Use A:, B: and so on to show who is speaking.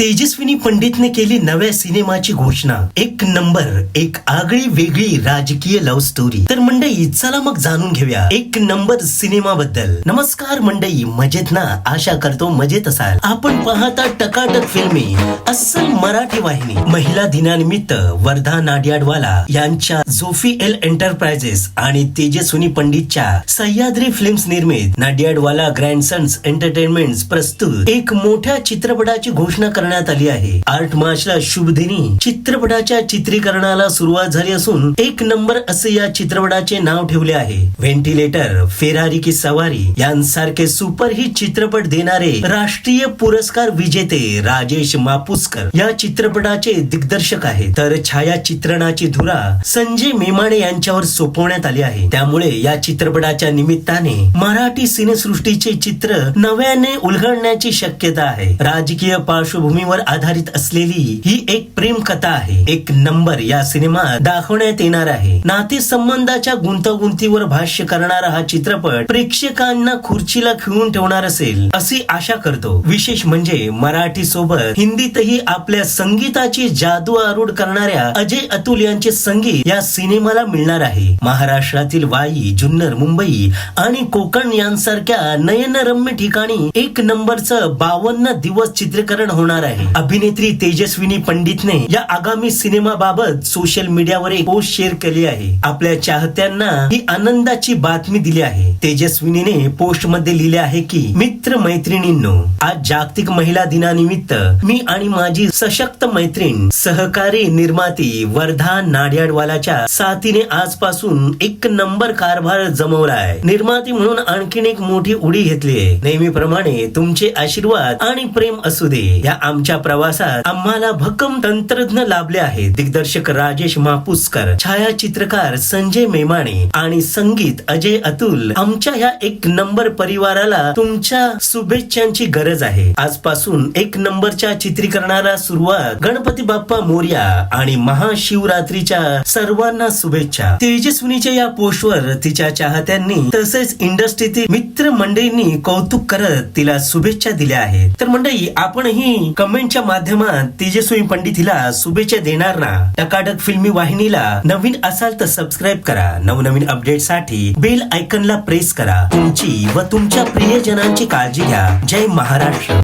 A: तेजस्विनी पंडितने केली नव्या सिनेमाची घोषणा. एक नंबर एक आगळी वेगळी राजकीय लव्ह स्टोरी तर मंडई चला मग जाणून घेऊया एक नंबर सिनेमा बद्दल नमस्कार मंडई मजेत ना? आशा करतो मजेत असाल. आपण पाहता टकाटक फिल्मी अस्सल मराठी वाहिनी. महिला दिनानिमित्त वर्धा नाडियाडवाला यांच्या झोफी एल एंटरप्राइजेस आणि तेजस्विनी पंडितच्या सह्याद्री फिल्म्स निर्मित नाडियाडवाला ग्रँडसन्स एंटरटेनमेंट प्रस्तुत. एक मोठ्या चित्रपटाची घोषणा करण्यात आली आहे. आठ मार्चला शुभदिनी. चित्रपटाच्या चित्रीकरणाला सुरुवात झाली असून एक नंबर असे या चित्रपटाचे नाव ठेवले आहे. व्हेंटिलेटर फेरारी की सवारी यांसारखे सुपरहिट चित्रपट देणारे राष्ट्रीय पुरस्कार विजेते राजेश मापुसकर या चित्रपटाचे दिग्दर्शक आहे तर छायाचित्रणाची धुरा संजय मेमाणे यांच्यावर सोपवण्यात आली आहे. त्यामुळे या चित्रपटाच्या निमित्ताने मराठी सिनेसृष्टीचे चित्र नव्याने उलगडण्याची शक्यता आहे. राजकीय पार्श्वभूमी पार्श्वभूमीवर आधारित असलेली ही एक प्रेम कथा आहे. एक नंबर या सिनेमात दाखवण्यात येणार आहे. नाते संबंधाच्या गुंतागुंतीवर भाष्य करणारा हा चित्रपट प्रेक्षकांना खुर्चीला खिळून ठेवणार असेल अशी आशा करतो. विशेष म्हणजे मराठी सोबत हिंदीतही आपल्या संगीताची जादू आरूढ करणाऱ्या अजय अतुल यांचे संगीत या सिनेमाला मिळणार आहे. महाराष्ट्रातील वाई जुन्नर मुंबई आणि कोकण यांसारख्या नयनरम्य ठिकाणी एक नंबरचं बावन्न दिवस चित्रीकरण होणार आहे अभिनेत्री तेजस्विनी पंडितने या आगामी सिनेमाबाबत सोशल मीडियावर एक पोस्ट शेअर केली आहे. आपल्या चाहत्यांना ही आनंदाची बातमी दिली आहे. तेजस्विनीने पोस्टमध्ये लिहिले आहे की मित्र मैत्रिणींनो आज जागतिक महिला दिनानिमित्त मी आणि माझी सशक्त मैत्रीण सहकारी निर्माती वर्धा नाडियाडवालाच्या साथीने आजपासून एक नंबर कारभार जमवलाय निर्माती म्हणून आणखीन एक मोठी उडी घेतली आहे. नेहमीप्रमाणे तुमचे आशीर्वाद आणि प्रेम असू दे. या आमच्या प्रवासात आम्हाला भक्कम तंत्रज्ञ लाभले आहेत. दिग्दर्शक राजेश मापुसकर छायाचित्रकार संजय मेमाणे आणि संगीत अजय अतुल आमच्या ह्या एक नंबर परिवाराला तुमच्या शुभेच्छांची गरज आहे. आजपासून एक नंबरच्या चित्रीकरणाला सुरुवात गणपती बाप्पा मोर्या आणि महाशिवरात्रीच्या सर्वांना शुभेच्छा. तेजस्विनीच्या या पोस्टवर तिच्या चाहत्यांनी तसेच इंडस्ट्रीतील मित्र मंडळींनी कौतुक करत तिला शुभेच्छा दिल्या आहेत. तर मंडळी आपणही कमेंटच्या माध्यमात तेजस्वी पंडित हिला शुभेच्छा देणार ना टकाटक फिल्मी वाहिनीला नवीन असाल तर सबस्क्राईब करा. नवनवीन अपडेटसाठी बेल आयकनला प्रेस करा. तुमची व तुमच्या प्रियजनांची काळजी घ्या. जय महाराष्ट्र.